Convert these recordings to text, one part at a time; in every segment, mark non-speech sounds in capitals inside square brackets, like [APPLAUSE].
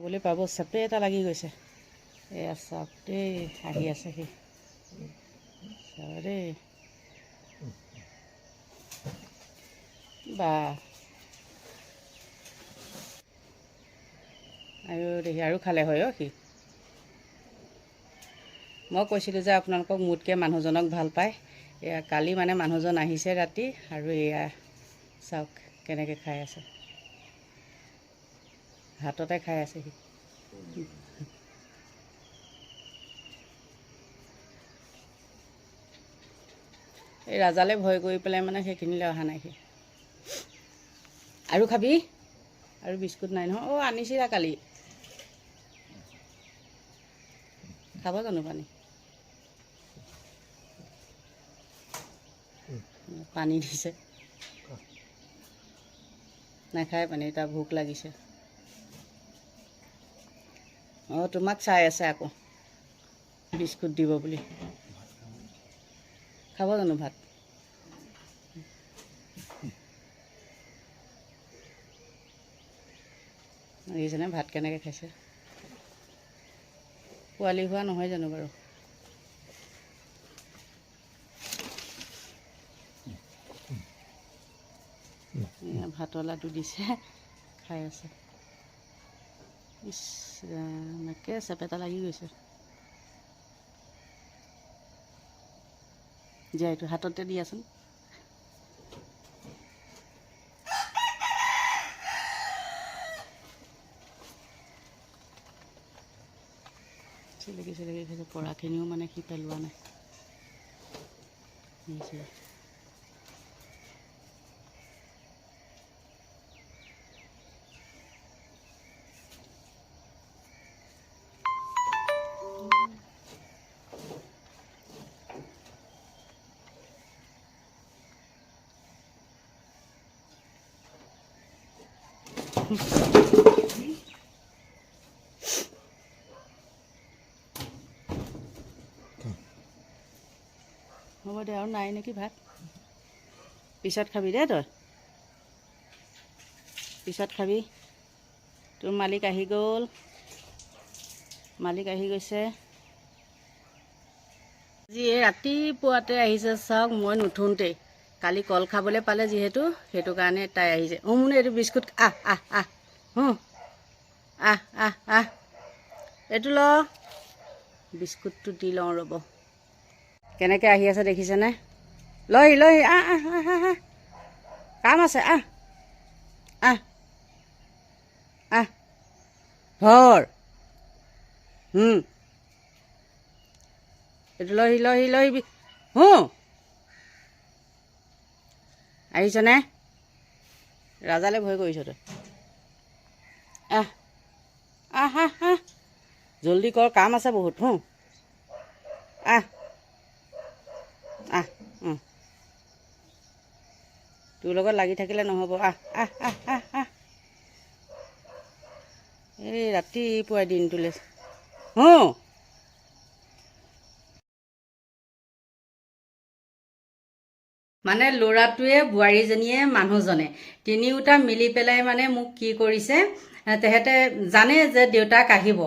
খাবলৈ পাব চেপে এটা লাগি গৈছে। এয়া দেই আহি আছে সি। দেই। বা। আৰু দেখি আৰু খালে হয় অ' সি। মই কৈছিলোঁ যে আপোনালোকক মোতকৈ মানুহজনক ভাল পায়। এয়া কালি মানে মানুহজন আহিছে ৰাতি আৰু এয়া চাওক কেনেকৈ খাই আছে। হাততে খাই আছে সি এই ৰাজালে ভয় কৰি পেলাই মানে সেইখিনিলৈ অহা নাই সি আৰু খাবি? আৰু বিস্কুট নাই নহয়। অ' আনিছিলা কালি। খাব জানো পানী? পানী দিছে। নাখায় পানী তাৰ ভোক লাগিছে। অঁ তোমাক চাই আছে আকৌ। বিস্কুট দিব বুলি। খাব জানো ভাত? দেখিছেনে ভাত কেনেকৈ খাইছে? পোৱালি হোৱা নহয় জানো বাৰু? ভাতৰ লাডু দিছে খাই আছে। ৰাম একে চেপেটা লাগি গৈছে জীয়াইটো হাততে দিয়াচোন চিলকি চিলকি খাইছে পৰাখিনিও মানে সি পেলোৱা নাই হ'ব দে আৰু নাই নেকি ভাত? পিছত খাবি দে তই। পিছত খাবি। তোৰ মালিক আহি গ'ল। মালিক আহি গৈছে। আজি ৰাতিপুৱাতে আহিছে চাওক মই নুঠোঁতেই। কালি কল খাবলৈ পালে যিহেতু, সেইটো কাৰণে তাই আহিছে। অঁ এইটো বিস্কুট, আহ আহ আহ, হুঁ। আহ আহ আহ। এইটো ল। বিস্কুটটো দি লওঁ ৰ'ব। কেনেকৈ আহি আছে দেখিছেনে? লৈ লৈ আহ আহ আহ আহ কাম আছে, আহ। আহ। আহ। ধৰ। এইটো লৈ লৈ লৈ হু। আহিছনে? ৰাজালে ভয় কৰিছ তই। আহ আহ আহ আহ। জলদি কৰ কাম আছে বহুত হু। আহ আহ। তোৰ লগত লাগি থাকিলে নহ'ব। আহ আহ আহ আহ। এই ৰাতিপুৱাই দিনটোলৈ। হু। মানে ল'ৰাটোৱে বোৱাৰীজনীয়ে মানুহজনে। তিনিওটা মিলি পেলাই মানে মোক কি কৰিছে তেহেঁতে জানে যে দেউতাক আহিব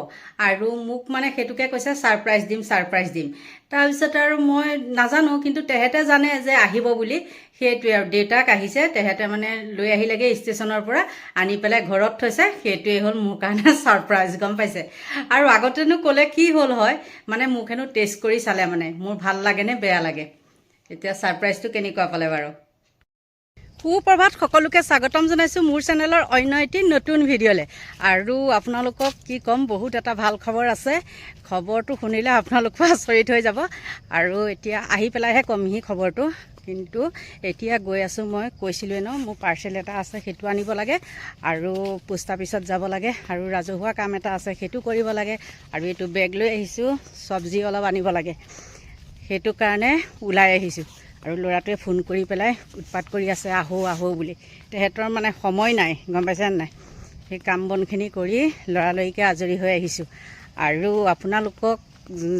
আৰু মোক মানে সেইটোকে কৈছে ছাৰপ্ৰাইজ দিম ছাৰপ্ৰাইজ দিম। তাৰপিছত আৰু মই নাজানো কিন্তু তেহেঁতে জানে যে আহিব বুলি। সেইটোৱে আৰু দেউতাক আহিছে তেহেঁতে মানে লৈ আহিলেগৈ ষ্টেচনৰ পৰা আনি পেলাই ঘৰত থৈছে। সেইটোৱে হ'ল মোৰ কাৰণে [LAUGHS] ছাৰপ্ৰাইজ গম পাইছে? আৰু আগতেনো ক'লে কি হ'ল হয় মানে মোক হেনো টেষ্ট কৰি চালে মানে মোৰ ভাল লাগে নে বেয়া লাগে? এতিয়া ছাৰপ্ৰাইজটো কেনেকুৱা পালে বাৰু? সুপ্ৰভাত সকলোকে স্বাগতম জনাইছোঁ মোৰ চেনেলৰ অন্য এটি নতুন ভিডিঅ'লৈ। আৰু আপোনালোকক কি ক'ম বহুত এটা ভাল খবৰ আছে। খবৰটো শুনিলে আপোনালোকো [LAUGHS] আচৰিত হৈ যাব। আৰু এতিয়া আহি পেলাইহে ক'মহি খবৰটো। কিন্তু এতিয়া গৈ আছোঁ মই কৈছিলোঁৱে ন মোৰ পাৰ্চেল এটা আছে সেইটো আনিব লাগে। আৰু পোষ্ট অফিচত যাব লাগে। আৰু ৰাজহুৱা কাম এটা আছে সেইটো কৰিব লাগে। আৰু এইটো বেগ লৈ আহিছোঁ চব্জি অলপ আনিব লাগে। সেইটো কাৰণে ওলাই আহিছোঁ। আৰু ল'ৰাটোৱে ফোন কৰি পেলাই উৎপাত কৰি আছে আহো আহো বুলি। তেহেঁতৰ মানে সময় নাই গম পাইছেনে নাই? সেই কাম বনখিনি কৰি লৰালৰিকৈ আজৰি হৈ আহিছোঁ। আৰু আপোনালোকক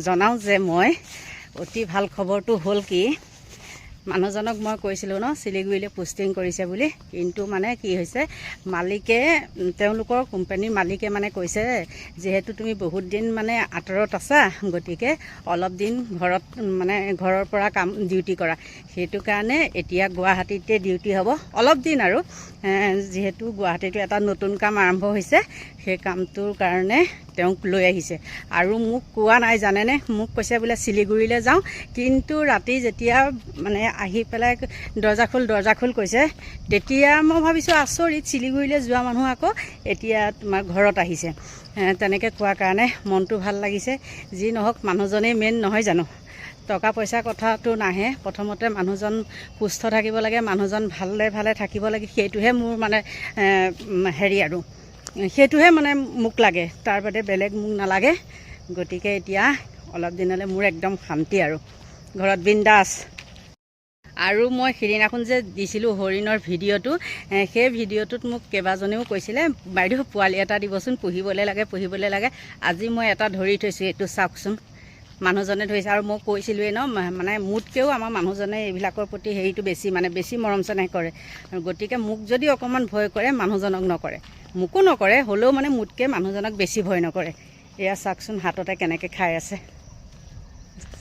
জনাওঁ যে মই অতি ভাল খবৰটো হ'ল কি মানুহজনক মই কৈছিলোঁ ন চিলিগুৰিলৈ পোষ্টিং কৰিছে বুলি। কিন্তু মানে কি হৈছে মালিকে তেওঁলোকৰ কোম্পানীৰ মালিকে মানে কৈছে যিহেতু তুমি বহুত দিন মানে আঁতৰত আছা গতিকে অলপ দিন ঘৰত মানে ঘৰৰ পৰা কাম ডিউটি কৰা। সেইটো কাৰণে এতিয়া গুৱাহাটীতে ডিউটি হ'ব। অলপ দিন আৰু যিহেতু গুৱাহাটীতো এটা নতুন কাম আৰম্ভ হৈছে সেই কামটোৰ কাৰণে তেওঁক লৈ আহিছে। আৰু মোক কোৱা নাই জানেনে? মোক কৈছে বোলে চিলিগুৰিলৈ যাওঁ। কিন্তু ৰাতি যেতিয়া মানে আহি পেলাই দৰ্জা খোল দৰ্জা খোল কৈছে তেতিয়া মই ভাবিছোঁ আচৰিত চিলিগুৰিলৈ যোৱা মানুহ আকৌ এতিয়া তোমাৰ ঘৰত আহিছে। তেনেকৈ কোৱাৰ কাৰণে মনটো ভাল লাগিছে। যি নহওক মানুহজনেই মেইন নহয় জানো? টকা পইচা কথাটো নাহে। প্ৰথমতে মানুহজন সুস্থ থাকিব লাগে মানুহজন ভালে ভালে থাকিব লাগে সেইটোহে মোৰ মানে হেৰি আৰু। সেইটোহে মানে মোক লাগে। তাৰ বাদে বেলেগ মোক নালাগে। গতিকে এতিয়া অলপ দিনলৈ মোৰ একদম শান্তি আৰু। ঘৰত বিন্দাছ আৰু মই সিদিনাখন যে দিছিলোঁ হৰিণৰ ভিডিঅ'টো সেই ভিডিঅ'টোত মোক কেইবাজনেও কৈছিলে বাইদেউ পোৱালি এটা দিবচোন পুহিবলৈ লাগে পুহিবলৈ লাগে। আজি মই এটা ধৰি থৈছোঁ এইটো চাওকচোন। মানুহজনে ধৰিছে আৰু মই কৈছিলোঁৱেই ন মানে মোতকৈও আমাৰ মানুহজনে এইবিলাকৰ প্ৰতি হেৰিটো বেছি মানে বেছি মৰম চেনেহ কৰে। আৰু গতিকে মোক যদি অকণমান ভয় কৰে মানুহজনক নকৰে। মোকো নকৰে হ'লেও মানে মোতকৈ মানুহজনক বেছি ভয় নকৰে। এয়া চাওকচোন হাততে কেনেকৈ খাই আছে।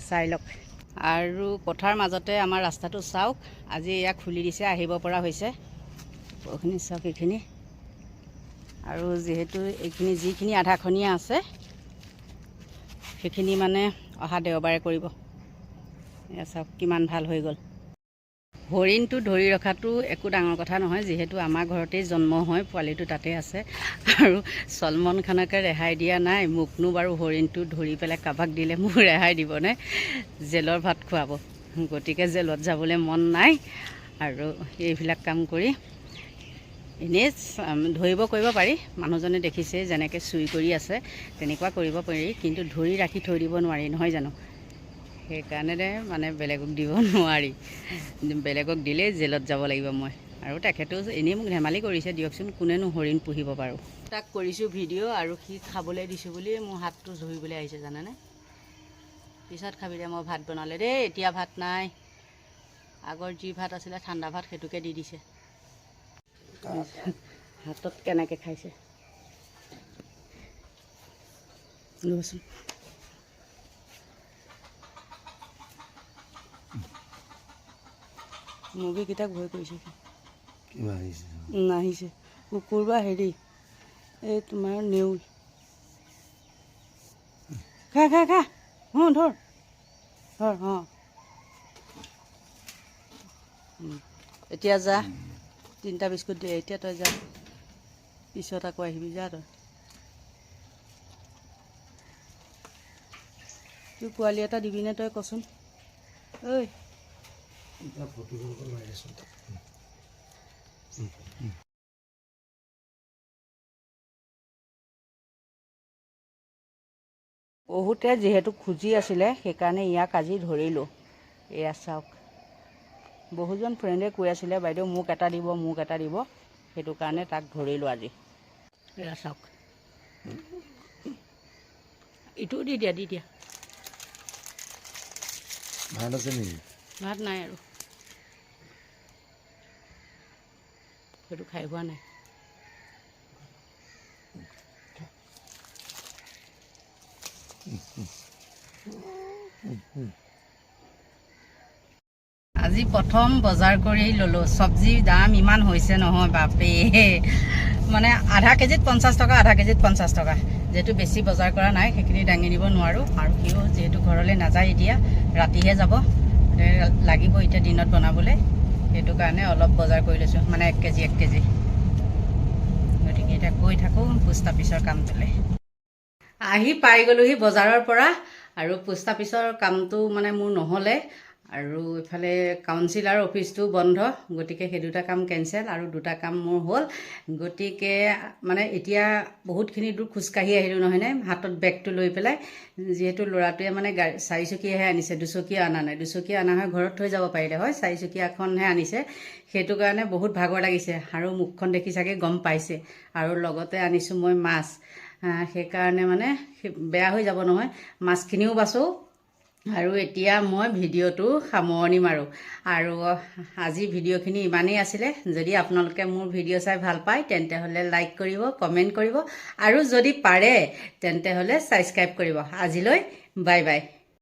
চাই লওক। আৰু পথাৰ মাজতে আমাৰ ৰাস্তাটো চাওক আজি এয়া খুলি দিছে আহিব পৰা হৈছে। এইখিনি চাওক এইখিনি। আৰু যিহেতু এইখিনি যিখিনি আধাখনীয়া আছে সেইখিনি মানে অহা দেওবাৰে কৰিব। চাওক কিমান ভাল হৈ গ'ল। হৰিণটো ধৰি ৰখাটো একো ডাঙৰ কথা নহয় যিহেতু আমাৰ ঘৰতেই জন্ম হয় পোৱালিটো তাতে আছে। আৰু চলমন খানকে ৰেহাই দিয়া নাই মোকনো বাৰু হৰিণটো ধৰি পেলাই কাবাক দিলে মোক ৰেহাই দিবনে? জেলৰ ভাত খুৱাব। গতিকে জেলত যাবলৈ মন নাই। আৰু এইবিলাক কাম কৰি এনেই ধৰিব কৰিব পাৰি। মানুহজনে দেখিছে যেনেকৈ চুই কৰি আছে, তেনেকুৱা কৰিব পাৰি, কিন্তু ধৰি ৰাখি থৈ দিব নোৱাৰি, নহয় জানো? সেইকাৰণে মানে বেলেগক দিব [LAUGHS] নোৱাৰি। বেলেগক দিলেই জেলত যাব লাগিব মই। আৰু তেখেতেও এনেই মোক ধেমালি কৰিছে, দিয়কচোন কোনেনো হৰিণ পুহিব পাৰোঁ। তাক কৰিছোঁ ভিডিঅ' আৰু সি খাবলৈ দিছোঁ বুলি মোৰ হাতটো ধৰিবলৈ আহিছে, জানেনে? পিছত খাবি দে, মই ভাত বনালে দেই, এতিয়া ভাত নাই। আগৰ যি ভাত আছিলে, ঠাণ্ডা ভাত সেইটোকে দি দিছে। হাতত কেনেকৈ খাইছে? ৰ'বচোন মুৰ্গীকেইটাক ভয় কৰিছে নাহিছে কুকুৰ বা হেৰি এই তোমাৰ নেউল। খা খা খা। অঁ ধৰ। ধৰ অঁ। এতিয়া যা। তিনিটা বিস্কুট দিয়ে এতিয়া তই যা। পিছত আকৌ আহিবি যা তই। তোৰ পোৱালি এটা দিবিনে তই কচোন? ঐ। বহুতে যিহেতু খুজি আছিলে সেইকাৰণে ইয়াক আজি ধৰিলোঁ। এয়া চাওক। বহুজন ফ্ৰেণ্ডে কৈ আছিলে বাইদেউ মোক এটা দিব মোক এটা দিব। সেইটো কাৰণে তাক ধৰিলোঁ আজি। এয়া চাওক ইটোও দি দিয়া দি দিয়া। ভাত আছে নেকি? ভাত নাই আৰু। সেইটো খাই হোৱা নাই। আজি প্ৰথম বজাৰ কৰি ল'লোঁ। চব্জিৰ দাম ইমান হৈছে নহয় বাপৰে। মানে আধা কেজিত পঞ্চাছ টকা আধা কেজিত পঞ্চাছ টকা। যিহেতু বেছি বজাৰ কৰা নাই সেইখিনি দাঙি দিব নোৱাৰোঁ। আৰু সিও যিহেতু ঘৰলৈ নাযায় এতিয়া ৰাতিহে যাব। লাগিব এতিয়া দিনত বনাবলৈ। সেইটো কাৰণে অলপ বজাৰ কৰি লৈছোঁ মানে এক কেজি এক কেজি। গতিকে এতিয়া গৈ থাকোঁ পোষ্ট অফিচৰ কামটোলৈ। আহি পাই গ'লোহি বজাৰৰ পৰা। আৰু পোষ্ট অফিচৰ কামটো মানে মোৰ নহ'লে। আৰু ইফালে কাউন্সিলাৰ অফিচটো বন্ধ, গতিকে সেই দুটা কাম কেঞ্চেল আৰু দুটা কাম মোৰ হ'ল। গতিকে মানে এতিয়া বহুতখিনি দূৰ খোজকাঢ়ি আহিলোঁ নহয়নে হাতত বেগটো লৈ পেলাই, যিহেতু ল'ৰাটোৱে মানে গাড়ী চাৰিচকীয়াহে আনিছে, দুচকীয়া অনা নাই। দুচকীয়া অনা হয় ঘৰত থৈ যাব পাৰিলে হয়, চাৰিচকীয়াখনহে আনিছে। সেইটো কাৰণে বহুত ভাগৰ লাগিছে আৰু মুখখন দেখি চাগে গম পাইছে। আৰু লগতে আনিছোঁ মই মাছ। সেইকাৰণে মানে বেয়া হৈ যাব নহয়। মাছখিনিও বাচোঁ। আৰু এতিয়া মই ভিডিঅ'টো সামৰণি মাৰোঁ। আৰু আজি ভিডিঅ'খিনি ইমানেই আছিলে। যদি আপোনালোকে মোৰ ভিডিঅ' চাই ভাল পায় তেন্তে হ'লে লাইক কৰিব কমেণ্ট কৰিব। আৰু যদি পাৰে তেন্তে হ'লে ছাবস্ক্ৰাইব কৰিব। আজিলৈ বাই বাই।